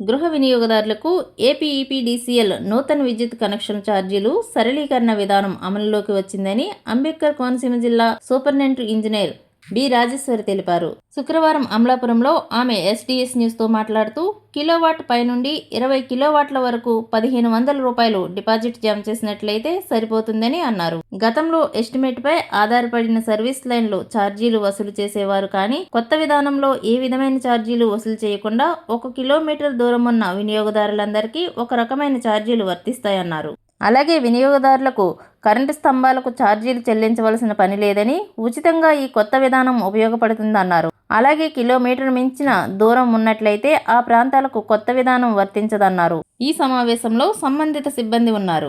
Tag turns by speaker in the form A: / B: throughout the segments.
A: గృహ వినియోగదారులకు ఏపీఈపీడీసీఎల్ నూతన విద్యుత్ కనెక్షన్ ఛార్జీలు సరళీకరణ విధానం అమలులోకి వచ్చిందని అంబేద్కర్ కోనసీమ జిల్లా సూపరింటెండెంట్ ఇంజనీర్ బి. రాజేశ్వరి తెలిపారు. శుక్రవారం అమలాపురంలో ఆమె ఎస్డీఎస్ న్యూస్తో మాట్లాడుతూ కిలోవాట్ పై నుండి ఇరవై కిలోవాట్ల వరకు పదిహేను వందల రూపాయలు డిపాజిట్ జమ చేసినట్లయితే సరిపోతుందని అన్నారు. గతంలో ఎస్టిమేట్ పై ఆధారపడిన సర్వీస్ లైన్లు ఛార్జీలు వసూలు చేసేవారు కానీ కొత్త విధానంలో ఏ విధమైన ఛార్జీలు వసూలు చేయకుండా ఒక కిలోమీటర్ దూరం ఉన్న వినియోగదారులందరికీ ఒక రకమైన ఛార్జీలు వర్తిస్తాయన్నారు. అలాగే వినియోగదారులకు కరెంటు స్తంభాలకు ఛార్జీలు చెల్లించవలసిన పని లేదని ఉచితంగా ఈ కొత్త విధానం ఉపయోగపడుతుందన్నారు. అలాగే కిలోమీటర్ మించిన దూరం ఉన్నట్లయితే ఆ ప్రాంతాలకు కొత్త విధానం వర్తించదన్నారు. ఈ సమావేశంలో సంబంధిత సిబ్బంది ఉన్నారు.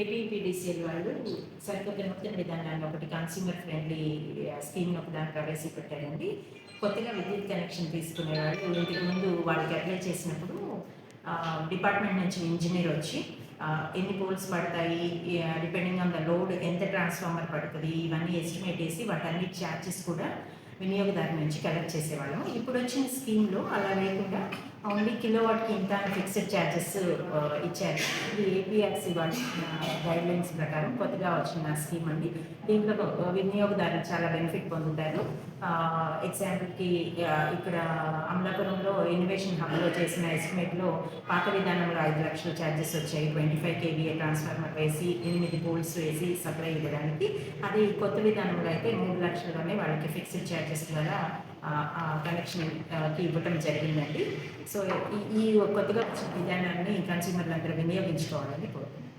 B: ఏపీపీడీసీఎల్ వాళ్ళు సరికొత్త నూతన విధానాన్ని ఒకటి కన్స్యూమర్ ఫ్రెండ్లీ స్కీమ్ ఒక దాన్ని ప్రవేశపెట్టారండి. కొత్తగా విద్యుత్ కనెక్షన్ తీసుకునే వాళ్ళు ఇంతకుముందు వాళ్ళకి అప్లై చేసినప్పుడు డిపార్ట్మెంట్ నుంచి ఇంజనీర్ వచ్చి ఎన్ని పోల్స్ పడతాయి డిపెండింగ్ ఆన్ ద లోడ్ ఎంత ట్రాన్స్ఫార్మర్ పడుతుంది ఇవన్నీ ఎస్టిమేట్ చేసి వాటన్ని ఛార్జెస్ కూడా వినియోగదారు నుంచి కలెక్ట్ చేసేవాళ్ళం. ఇప్పుడు వచ్చిన స్కీమ్లో అలా లేకుండా ఓన్లీ కిలో వాట్కి ఇంత ఫిక్స్డ్ ఛార్జెస్ uh, ఇచ్చారు. ఇది ఏపీఆర్సీ వాళ్ళ uh, గైడ్ లైన్స్ ప్రకారం కొత్తగా వచ్చిన స్కీమ్ అండి. దీంట్లో uh, వినియోగదారులు చాలా బెనిఫిట్ పొందుతారు. ఎగ్జాంపుల్కి ఇక్కడ అమలాపురంలో ఇన్నోవేషన్ హబ్లో చేసిన ఎస్టిమేట్లో పాత విధానంలో ఐదు లక్షల ఛార్జెస్ వచ్చాయి. ట్వంటీ ఫైవ్ కేవీఏ ట్రాన్స్ఫార్మర్ వేసి ఎనిమిది పోల్స్ వేసి సప్లై ఇవ్వడానికి. అది కొత్త విధానంలో అయితే మూడు లక్షలుగానే వాళ్ళకి ఫిక్స్డ్ ఛార్జెస్ ద్వారా కనెక్షన్కి ఇవ్వటం జరిగిందండి. సో ఈ ఈ కొత్తగా వచ్చిన విధానాన్ని కన్సూమర్లు అందరూ వినియోగించుకోవాలని కోరుతున్నాను.